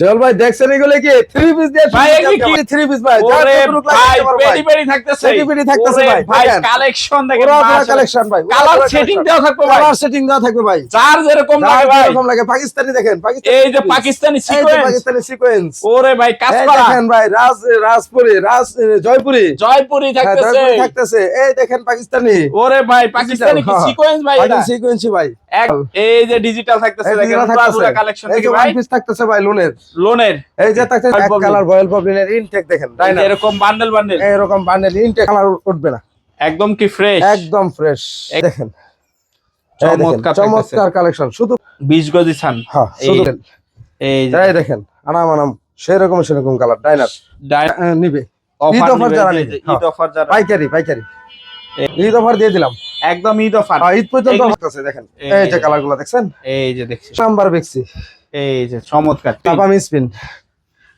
জল ভাই দেখছেন এগুলো কি? থ্রি পিস দিয়ে ভাই, কি? থ্রি পিস ভাই। ভাই পেডি পেডি থাকতেছে। পেডি পেডি থাকতেছে ভাই, ভাই কালেকশন দেখেন পুরো কালেকশন ভাই। কালার সেটিং দেওয়া থাকবে ভাই। কালার সেটিং দেওয়া থাকবে ভাই। যার যেরকম লাগে ভাই। এরকম লাগে। পাকিস্তানি দেখেন পাকিস্তানি এই যে। পাকিস্তানি সিকোয়েন্স পাকিস্তানি সিকোয়েন্স ওরে ভাই কাজ করা দেখেন ভাই রাজ রাজপুরি রাজ জয়পুরি। জয়পুরি হ্যাঁ, থাকতেছে। জয়পুরি থাকতেছে। এই দেখেন পাকিস্তানি। ওরে ভাই পাকিস্তানি কি হ্যাঁ। সিকোয়েন্স ভাই এটা? সিকোয়েন্সি ভাই। এই যে ডিজিটাল থাকতেছে দেখেন পুরা কালেকশন থেকে ভাই। piece থাকতেছে ভাই লোনের লোনের এই যে Royal এক কালার রয়্যাল পবলিনের ইনটেক দেখেন তাই না? এরকম বান্ডেল বান্ডেল এরকম বান্ডেল ইনটেক কালার উঠবে না। একদম কি ফ্রেশ একদম ফ্রেশ দেখেন। চমৎকার চমৎকার কালেকশন শুধু 20 গজি ছান। হ্যাঁ এই এই দেখেন আনাম আনাম সেরকম সেরকম কালার ডাইনার নিবে। ঈদ offer যারা নিবে, ঈদ অফার যারা পাইকারি পাইকারি। ঈদ অফার দিয়ে দিলাম। একদম ঈদ অফার। আর ঈদ পর্যন্ত দেখেন। এই যে যে- কালারগুলো দেখছেন? এই যে দেখছি। নাম্বার বেক্সি এই যে চমৎকার স্পিন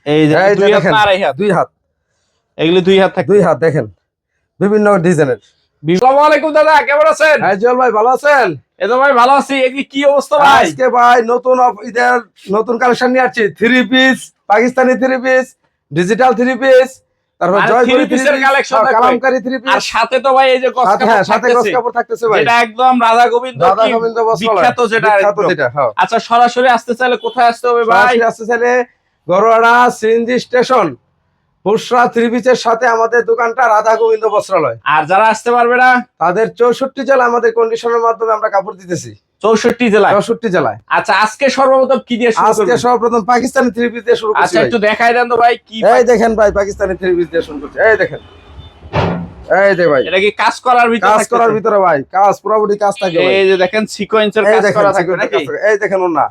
এই যে দুই হাত আড়াই হাত। দুই হাত। এগুলো দুই হাত থাকে দুই হাত দেখেন। বিভিন্ন ডিজাইনের। আসসালামু আলাইকুম দাদা কেমন আছেন? ভাই ভালো আছেন? এই ভাই ভালো আছি। এগুলি কি অবস্থা ভাই? আজকে ভাই নতুন ঈদের নতুন কালেকশন নিয়ে আসছি। Three piece Pakistani three piece digital three piece তারপর জয়পুরি পিস আর সাথে তো ভাই এই যে গস হ্যাঁ সাথে গস কাপড় থাকতেছে ভাই। যেটা একদম রাধা গোবিন্দ দাদা গোবিন্দ বস্ত্রালয়। বিখ্যাত যেটা যেটা আচ্ছা সরাসরি আসতে চাইলে কোথায় আসতে হবে ভাই? আসতে চাইলে গরোয়াড়া সিএনজি স্টেশন বুসরা সাথে আমাদের দোকানটা রাধা গোবিন্দ বস্ত্রালয়। আর যারা আসতে পারবে না? তাদের চৌষট্টি জেলা আমাদের কন্ডিশনের মাধ্যমে আমরা কাপড় দিতেছি। চৌষট্টি জেলায়। চৌষট্টি জেলায়। আচ্ছা আজকে সর্বপ্রথম কি দিয়ে আজকে সর্বপ্রথম পাকিস্তানি থ্রি পিস দিয়ে শুরু করছি আচ্ছা। একটু দেখাই দেন তো ভাই কি এই দেখেন ভাই পাকিস্তানি থ্রি পিস দিয়ে শুরু করছি। এই দেখেন। এই যে ভাই। এটা কি কাজ করার ভিতরে কাজ করার ভিতরে ভাই কাজ পুরোপুরি কাজ থাকে ভাই। এই যে দেখেন সিকোয়েন্সের কাজ করা থাকবে নাকি? এই দেখেন ওনা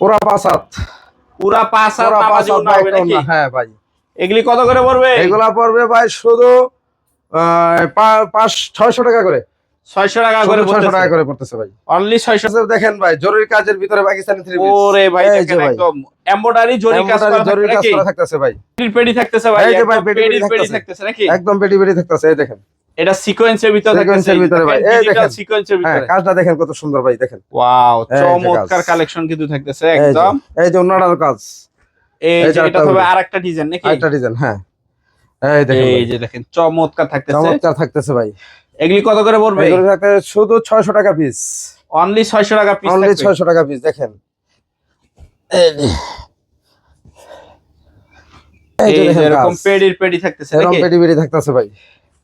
পুরা হবে নাকি? হ্যাঁ ভাই। এগুলি কত করে পড়বে? এগুলা পড়বে ভাই শুধু আহ, পাঁচ ছয়শো টাকা করে। ছয়শো টাকা করে টাকা করে পড়তেছে ভাই। অনলি আচ্ছা, দেখেন ভাই জরুরি কাজের ভিতরে পাকিস্তানি থ্রি ওরে ভাই দেখেন ভাই। একদম এমব্রয়ডারি জরি কাজ করা জরুরি কাজ করা থাকতেছে ভাই। পেডি থাকতেছে ভাই এই যে ভাই, পেডি থাকতেছে। থাকতেছে নাকি? একদম পেটি পেটি থাকতেছে এই দেখেন। এটা সিকোয়েন্সের ভিতরে এর ভিতরে ভাই, এই ডিজিটাল দেখেন। সিকোয়েন্সের হ্যাঁ ভিতরে। কাজটা দেখেন কত সুন্দর ভাই দেখেন। ওয়াও চমৎকার কালেকশন কিন্তু থাকতেছে এই যে- একদম। এই যে ওনার কাজ। এই এই যে যে এটা হবে আরেকটা ডিজাইন নাকি? আরেকটা ডিজাইন হ্যাঁ। এই দেখেন এই যে দেখেন চমৎকার থাকতেছে। চমৎকার থাকতেছে ভাই। এগুলি কত করে পড়বে? এগুলো থাকতে শুধু ছয়শো টাকা পিস অনলি 600 টাকা পিস অনলি থাকবে। ছয়শো টাকা পিস দেখেন। এরকম। পেডির পেডি থাকতেছে এরকম পেটি পেটি থাকতেছে ভাই।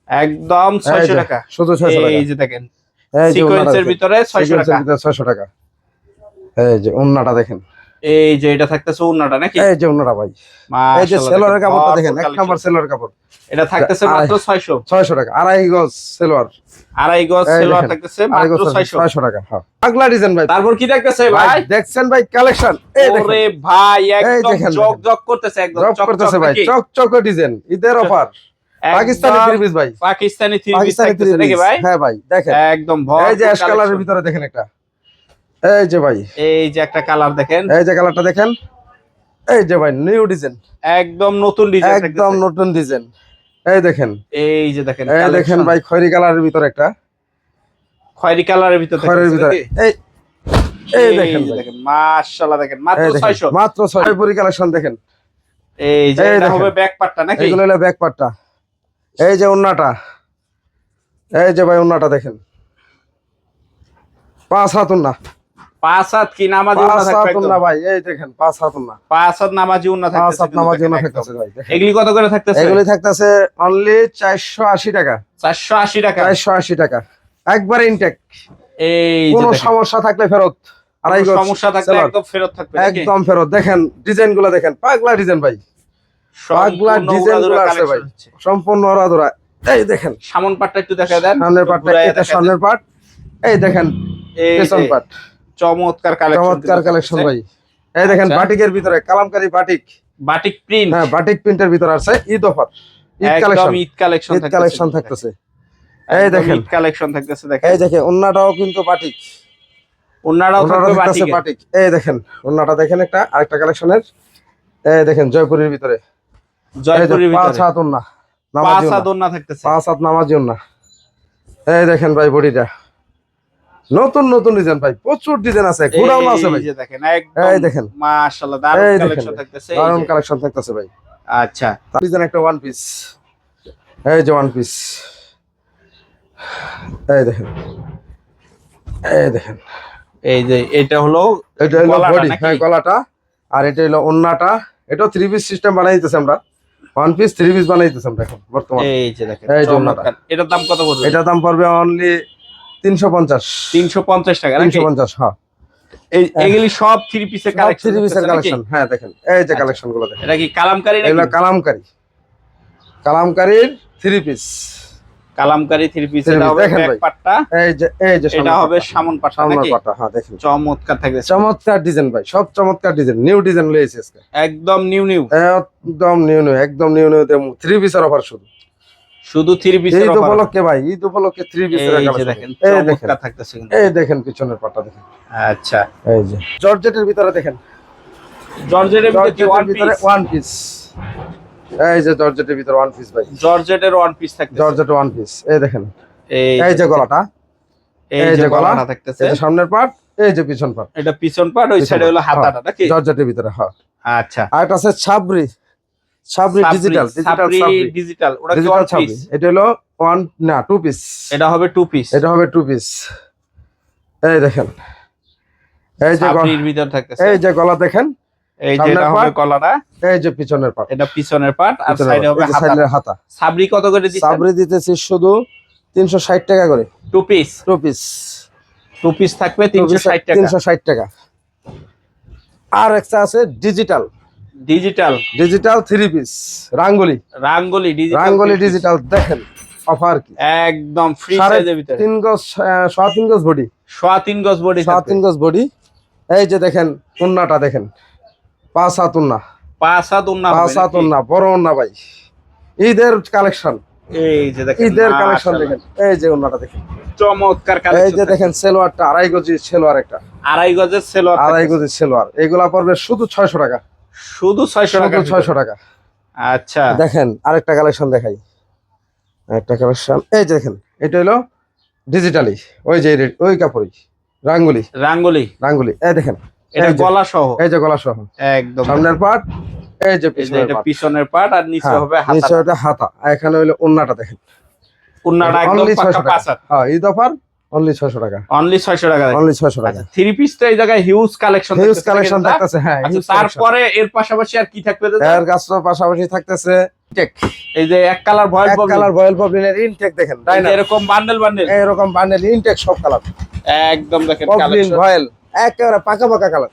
একদম এই 600 টাকা। শুধু ছয়শো টাকা। এই যে দেখেন। সিকোয়েন্সের ভিতরে 600 টাকা। ভিতরে ছয়শো টাকা। এই যে ওন্নাটা দেখেন। এই যে এটা থাকতেছে ওন্নাটা নাকি? এই যে ওন্নাটা ভাই। এই যে সেলোয়ারের কাপড়টা দেখেন এক নাম্বার সেলোয়ার কাপড়। এটা থাকতেছে মাত্র 600 ছয়শো টাকা আড়াই গজ সেলোয়ার। আড়াই গজ সেলোয়ার থাকতেছে মাত্র 600 ছয়শো। টাকা হ্যাঁ। পাগলা ডিজাইন ভাই। তারপর কি থাকতেছে ভাই দেখছেন ভাই কালেকশন ওরে ভাই একদম করতেছে একদম জব চক করতেছে ভাই চক চক ডিজাইন ঈদের অফার পাকিস্তানি থ্রি পিস ভাই। পাকিস্তানি থ্রি পিস থাকতেছে নাকি ভাই? হ্যাঁ ভাই দেখেন। একদম এই যে অ্যাশ কালারের ভিতরে দেখেন একটা এই যে ভাই। এই যে একটা কালার দেখেন। এই যে কালারটা দেখেন। এই যে ভাই নিউ ডিজাইন একদম নতুন ডিজাইন একদম নতুন ডিজাইন এই দেখেন। এই যে দেখেন এই দেখেন ভাই খয়রি কালারের ভিতরে একটা। খয়েরি কালারের ভিতর খয়রের ভিতরে। এই এই দেখেন দেখেন মাশাআল্লাহ দেখেন মাত্র এই 600 মাত্র ছয়। পুরি কালেকশন দেখেন। এই যে এটা। হবে ব্যাক পার্টটা নাকি? এগুলো হলো ব্যাক পার্টটা এই যে ওন্নাটা। এই যে ভাই ওন্নাটা দেখেন। পাঁচ হাত উন্না পাঁচ হাত কি নামাজি উন্না পাঁচ থাকবে একদম? ভাই এই দেখেন পাঁচ হাত উন্না। পাঁচ হাত নামাজি উন্না পাঁচ থাকতেছে হাত থাকতেছে ভাই এগুলি কত করে থাকতেছে? এগুলি থাকতেছে অনলি চারশো আশি টাকা। 480 টাকা? চারশো আশি টাকা। একবার ইনটেক এই কোনো সমস্যা থাকলে ফেরত। আড়াই সমস্যা থাকলে একদম ফেরত থাকবে একদম ফেরত। দেখেন ডিজাইনগুলো দেখেন। পাগলা ডিজাইন ভাই। পাগলা সম্পূর্ণ ডিজাইনগুলো আছে ভাই। সম্পূর্ণ এই দেখেন। সামন পাটটা একটু দেখা দেন। সামনের পার্টটা এটা সামনের পার্ট এই দেখেন পেছন পার্ট চমৎকার কালেকশন চমৎকার কালেকশন ভাই। এই দেখেন আচ্ছা। বাটিকের ভিতরে কালামকারী বাটিক। বাটিক প্রিন্ট হ্যাঁ বাটিক প্রিন্টের ভিতরে আছে Eid offer. Eid collection Eid collection Eid collection থাকতেছে। এই দেখেন। ঈদ কালেকশন থাকতেছে দেখেন। এই দেখেন ওন্নাটাও কিন্তু বাটিক। থাকবে থাকতেছে বাটিক। এই দেখেন ওন্নাটা দেখেন একটা আরেকটা কালেকশনের এই দেখেন জয়পুরের ভিতরে। জয়পুরের পাঁচ ভিতরে। হাত ওন্না পাঁচ নামাজি হাত ওন্না। ওন্না থাকতেছে। পাঁচ হাত নামাজি ওন্না। এই দেখেন ভাই বডিটা। নতুন নতুন ডিজাইন ভাই প্রচুর ডিজাইন আছে গোডাউন আছে ভাই। দেখেন এই দেখেন। মাশাআল্লাহ দারুণ কালেকশন থাকতেছে দারুণ কালেকশন থাকতেছে ভাই। আচ্ছা। ডিজাইন একটা ওয়ান পিস এই যে ওয়ান পিস এই দেখেন। এই দেখেন। এই যে এটা হলো এটা হলো বডি হ্যাঁ গলাটা। আর এটা হলো ওন্নাটা। এটা থ্রি পিস সিস্টেম বানাইতেছে আমরা। ওয়ান পিস থ্রি পিস বানাইতেছে আমরা এখন বর্তমানে। এই যে দেখেন এই যে। চমৎকার। এটার দাম কত পড়বে? এটার দাম পড়বে অনলি তিনশো পঞ্চাশ। তিনশো পঞ্চাশ টাকা তিনশো পঞ্চাশ হ্যাঁ। এগুলি সব থ্রি পিসের কালেকশন থ্রি পিসের কালেকশন হ্যাঁ দেখেন। এই যে আচ্ছা। কালেকশনগুলো দেখেন। এটা কি কালামকারী এগুলো three piece Kalamkari three piece এটা হবে দেখেন ব্যাক ভাই। পাটটা এই যে এই যে এটা হবে সামন পাটা হ্যাঁ দেখেন। চমৎকার থাকবে। চমৎকার ডিজাইন ভাই সব চমৎকার ডিজাইন নিউ ডিজাইন লয়েছে আজকে। একদম নিউ নিউ একদম নিউ নিউ একদম নিউ নিউ থ্রি পিসের অফার শুধু। শুধু থ্রি পিসের ঈদ উপলক্ষে ভাই ঈদ উপলক্ষে থ্রি এই দেখেন এই দেখেন থাকতেছে এই দেখেন পিছনের পাটা দেখেন। আচ্ছা। এই যে জর্জেটের ভিতরে দেখেন। জর্জেটের ভিতরে ওয়ান পিস এই যে জর্জেটের ভিতরে ওয়ান পিস ভাই। জর্জেটের ওয়ান পিস থাকতেছে। জর্জেট ওয়ান পিস এই দেখেন। এই যে গলাটা। এই যে গলাটা থাকতেছে। এই যে সামনের পার্ট এই যে পিছন পার্ট এটা পিছন পাট ওই সাইডে হলো হাতাটা নাকি? জর্জেটের ভিতরে হ্যাঁ। আচ্ছা। আর একটা আছে ছাবরি ছাবরি ডিজিটাল ডিজিটাল সাবরি ডিজিটাল ওটা কি ওয়ান পিস এটা হলো ওয়ান না টু পিস এটা হবে টু পিস এটা হবে টু পিস এই দেখেন। এই যে সাবরির ভিতর থাকতেছে এই যে গলা দেখেন এই যে এটা হবে এই যে পিছনের পার্ট এটা পিছনের পাট আর সাইডে হবে হাতা। হাতা। সাবরি কত করে দিচ্ছেন? সাবরি দিতেছি শুধু তিনশো ষাট টাকা করে। Two piece two piece two piece থাকবে তিনশো ষাট টাকা। তিনশো ষাট টাকা। আর একটা আছে digital digital digital three piece Rangoli Rangoli digital Rangoli digital দেখেন অফার কি? একদম ফ্রি সাইজের ভিতরে। তিন গজ আহ, সোয়া তিন গজ বডি। সোয়া তিন গজ বডি সোয়া তিন গজ বডি। এই যে দেখেন উন্নাটা দেখেন। পাঁচ হাত উন্না। পাঁচ হাত উন্না পাঁচ হাত উন্না বড় উন্না ভাই। ঈদের কালেকশন এই যে দেখেন ঈদের কালেকশন দেখেন। এই যে উন্নাটা দেখেন। চমৎকার এই যে দেখেন সেলোয়ারটা আড়াই গজি সেলোয়ার একটা। আড়াই গজের সেলোয়ার আড়াই গজি সেলোয়ার। এগুলা পড়বে শুধু ছয়শো টাকা। শুধু ছয়শো টাকা ছয়শো টাকা। আচ্ছা। দেখেন আরেকটা কালেকশন দেখাই। একটা কালেকশন। এই যে দেখেন এটা হলো ডিজিটালি ওই যে ওই কাপড়ই রাঙ্গুলি। রাঙ্গলি। রাঙ্গুলি। এই দেখেন এটা এই গলা সহ এই যে গলা সহ একদম। সামনের পার্ট এই যে পিছনের পার্ট পিছনের পাট আর নিচে হ্যাঁ, হবে নিচে হাতা। ওটা হাতা। এখানে হইল ওন্নাটা দেখেন। উন্নাটা একদম অনলি পাক্কা ছয়শো পাঁচ টাকা। হাত হ্যাঁ ঈদ অফার। অনলি টাকা। অনলি ছয়শো টাকা অনলি ছয়শো টাকা। থ্রি পিস তো এই জায়গায় হিউজ কালেকশন হিউজ কালেকশন থাকতেছে হ্যাঁ আচ্ছা। তারপরে এর পাশাপাশি আর কি থাকবে? এর পাশাপাশি থাকতেছে। টেক এই যে এক কালার ভয়েল এক কালার পবলিনের ইনটেক দেখেন তাই না? এরকম বান্ডেল বান্ডেল এরকম বান্ডেল ইনটেক সব কালার একদম দেখেন কালেকশন ভয়েল একেবারে পাকা পাকা কালার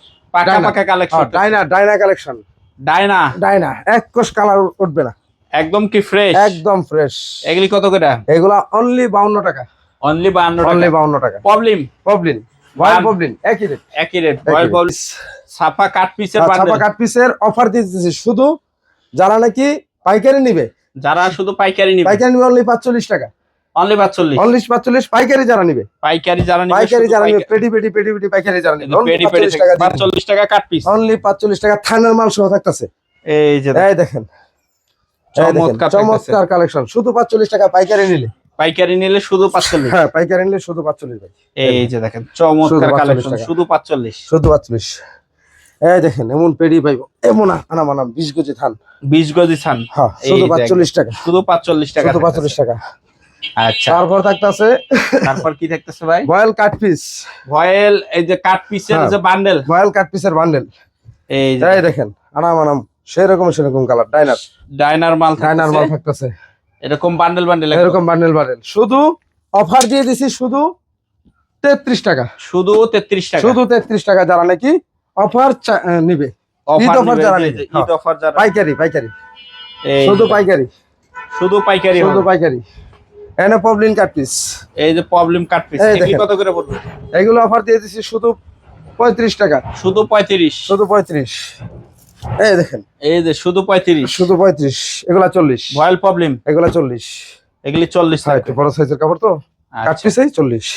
পাকা কালেকশন ডাইনা ডাইনা কালেকশন ডাইনা এক কোষ কালার উঠবে না। একদম কি ফ্রেশ একদম ফ্রেশ এগুলি কত করে? এগুলা অনলি বাউন্ন টাকা। অনলি বান্ন অনলি টাকা। বাউন্ন টাকা প্রবলেম পবলিন ভয়েল পবলিন একই রেট একই রেট ভয়েল প্রবলেম সাফা কাট পিসের বান্ডেল কাট পিসের অফার দিতেছি। শুধু যারা নাকি পাইকারি নিবে যারা শুধু পাইকারি নিবে। পাইকারি নিবে অনলি পাঁচচল্লিশ টাকা। অনলি পাঁচচল্লিশ। অনলি পাঁচচল্লিশ পাইকারি যারা নিবে। পাইকারি যারা নিবে পাইকারি যারা নিবে পেটি পেটি পেটি পেটি পাইকারি যারা নিবে। পেডি পেডি টাকা পাঁচচল্লিশ টাকা কাট পিস অনলি পাঁচচল্লিশ টাকা থানার মাল সহ থাকতেছে। এই যে দেখেন, এই চমৎকার কালেকশন শুধু পাঁচচল্লিশ টাকা পাইকারি নিলে। পাইকারি নিলে শুধু পাঁচচল্লিশ। হ্যাঁ পাইকারি নিলে শুধু পাঁচচল্লিশ ভাই। এই যে দেখেন চমৎকার কালেকশন শুধু পাঁচচল্লিশ। শুধু পাঁচচল্লিশ। এই দেখেন এমন পেডি পাইব এমন আনা মানাম বিশ গজি থান। বিশ গজি ছান হ্যাঁ শুধু দেখ। পাঁচচল্লিশ টাকা। শুধু পাঁচচল্লিশ টাকা শুধু পাঁচচল্লিশ টাকা। আচ্ছা। তারপর থাকতেছে তারপর কি থাকতেছে ভাই? Boil cut piece. ভয়েল এই যে কাট পিসের হ্যাঁ। যে বান্ডেল বয়েল কাট পিসের বান্ডেল এই যে দেখেন আনা মানাম সেরকম সেরকম কালার ডাইনার ডাইনার মাল ডাইনার মাল থাকতেছে। এরকম বান্ডেল বান্ডেল এরকম বান্ডেল বান্ডেল শুধু অফার দিয়ে দিছি শুধু তেত্রিশ টাকা। শুধু তেত্রিশ টাকা। শুধু তেত্রিশ টাকা যারা নাকি অফার নিবে। অফার ঈদ offer যারা নিবে, ঈদ অফার যারা পাইকারি পাইকারি। এই শুধু পাইকারি। শুধু পাইকারি শুধু পাইকারি। এনে পবলিন কাট পিস এই যে প্রবলেম কাট পিস কত করে পড়বে? এগুলো অফার দিয়ে দিছি শুধু পঁয়ত্রিশ টাকা। শুধু পঁয়ত্রিশ। শুধু পঁয়ত্রিশ। এই দেখেন। এই যে শুধু পঁয়ত্রিশ। শুধু পঁয়ত্রিশ এগুলা চল্লিশ। ভয়েল প্রবলেম এগুলা চল্লিশ। এগুলি চল্লিশ হ্যাঁ বড় সাইজের কাপড় তো। আচ্ছা, চল্লিশ।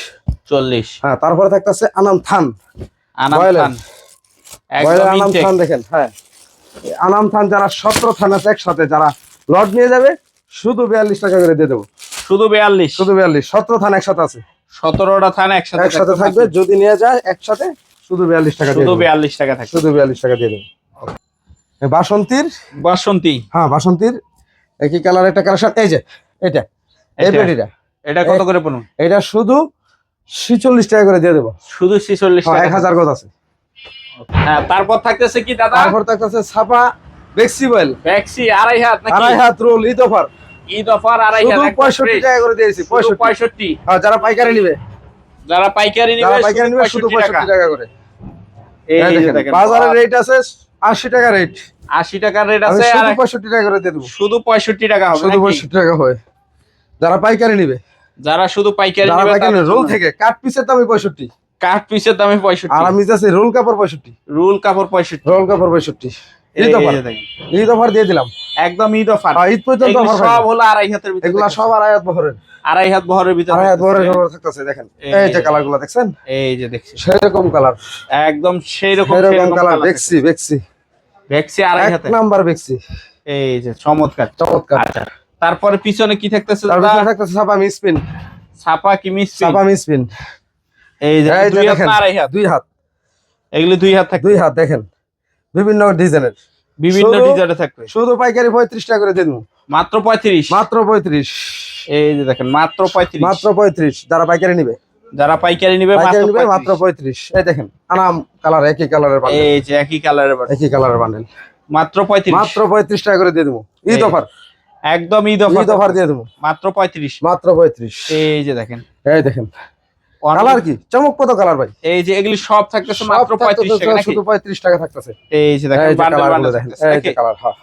চল্লিশ। হ্যাঁ তারপরে থাকতেছে আনাম থান। আনাম Royal একদম আনাম থান দেখেন হ্যাঁ। আনাম থান যারা সতেরো থান আছে একসাথে যারা লট নিয়ে যাবে শুধু বিয়াল্লিশ টাকা করে দিয়ে দেবো। শুধু বিয়াল্লিশ। শুধু বিয়াল্লিশ। সতেরো থান একসাথে আছে। সতেরোটা থান একসাথে একসাথে থাকবে। যদি নিয়ে যায় একসাথে শুধু বিয়াল্লিশ টাকা দিয়ে শুধু দেবো। বিয়াল্লিশ টাকা থাকবে। শুধু বিয়াল্লিশ টাকা দিয়ে দেবো। বাসন্তীর? বাসন্তী। হ্যাঁ বাসন্তীর। একই কালার একটা কালেকশন এই যে এটা এই এটা? পেটিটা। এটা কত করে পড়ুন? এটা শুধু ছিচল্লিশ টাকা করে দিয়ে দেবো। শুধু ছিচল্লিশ হ্যাঁ, টাকা? এক হাজার গজ আছে। হ্যাঁ তারপর থাকতেছে কি দাদা? তারপর থাকতেছে ছাপা ফ্লেক্সিবল। ভ্যাক্সি আড়াই হাত নাকি? আড়াই হাত roll Eid offer. Eid offer আড়াই হাত। টাকা করে দিয়েছি শুধু পঁয়ষট্টি। পঁয়ষট্টি। হ্যাঁ যারা পাইকারি নিবে। যারা পাইকারি নিবে যারা পাইকারি নিবে শুধু টাকা। করে। এই দেখেন বাজারের রেট আছে আশি টাকা রেট আশি টাকার রেট আছে শুধু আর পঁয়ষট্টি টাকা করে দেবো। শুধু পঁয়ষট্টি টাকা হবে শুধু নাকি? পঁয়ষট্টি টাকা হয়। যারা পাইকারি নিবে। যারা শুধু পাইকারি নিবে পাইকারি রোল থেকে কাট পিসের দামে পঁয়ষট্টি। কাঠ পিসের দামে পঁয়ষট্টি। আর আমি যাচ্ছি রোল কাপড় পঁয়ষট্টি। রুল কাপড় পঁয়ষট্টি। রোল কাপড় পঁয়ষট্টি। এই ঈদ যে অফার ঈদ অফার দিয়ে দিলাম। একদম ঈদ অফার আর ঈদ পর্যন্ত সব হলো আড়াই হাতের ভিতরে এগুলা সব আড়াই হাত বহরের আড়াই হাত বহরের ভিতরে আড়াই হাত বহরের থাকতেছে। থাকতেছে দেখেন। এই যে দেখছেন? এই যে দেখছি। সেরকম কালার একদম সেই রকম সেরকম কালার দেখছি দেখছি ভেক্সি আড়াই হাতে নাম্বার দেখছি এই যে চমৎকার। চমৎকার। আচ্ছা তারপরে পিছনে কি থাকতেছে? থাকতেছে ছাপা মিসপিন ছাপা কি মিস্ত্রি ছাপা মিসপিন এই যে দুই হাত আড়াই হাত? দুই হাত। এগুলি দুই হাত থাকবে। দুই হাত দেখেন। বিভিন্ন ডিজাইনের বিভিন্ন ডিজাইনে থাকবে। শুধু পাইকারি পঁয়ত্রিশ টাকা করে দেবো। মাত্র পঁয়ত্রিশ। মাত্র পঁয়ত্রিশ। এই যে দেখেন মাত্র পঁয়ত্রিশ। মাত্র পঁয়ত্রিশ। যারা পাইকারি নিবে? যারা পাইকারি নিবে মাত্র পঁয়ত্রিশ। এই দেখেন আনাম কালার একই কালারের এই যে একই কালারের একই কালারের বান্ডেল মাত্র পঁয়ত্রিশ। মাত্র পঁয়ত্রিশ টাকা করে দিয়ে দেবো। ঈদ অফার। একদম ঈদ ঈদ অফার অফার দিয়ে দেবো। মাত্র পঁয়ত্রিশ। মাত্র পঁয়ত্রিশ। এই যে দেখেন। এই দেখেন। কালার কি? চমকপ্রদ কালার ভাই। এই যে এগুলি সব থাকতেছে মাত্র পঁয়ত্রিশ টাকা শুধু পঁয়ত্রিশ টাকা থাকতেছে। এই যে দেখেন বান্ডেল দেখেন। কালার হ্যাঁ।